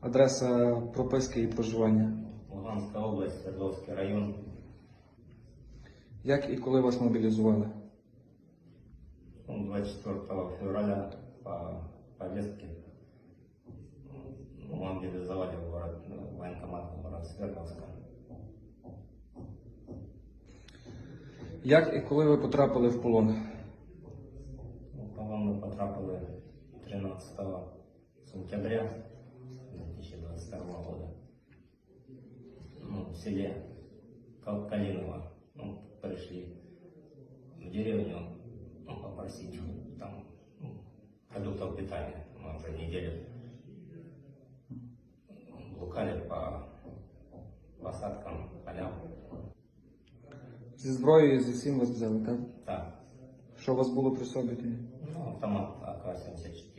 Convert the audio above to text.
Адреса прописки і проживання. Луганська область, Свердловський район. Як і коли вас мобілізували? Ну, 24 февраля по повестке ну, мобилизовали в город, ну, военкомат в Свердловска. Як і коли ви потрапили в полон? Ну, По-моему, потрапили 13 сентября селе Кал- Калиново. Ну, пришли в деревню ну, попросить там ну, продуктов питания. Мы уже неделю блукали по посадкам, полям. Зі зброєю зі всім вас взяли, так? Так, Що у вас було при собі тоді? ну, автомат АК-74 и П4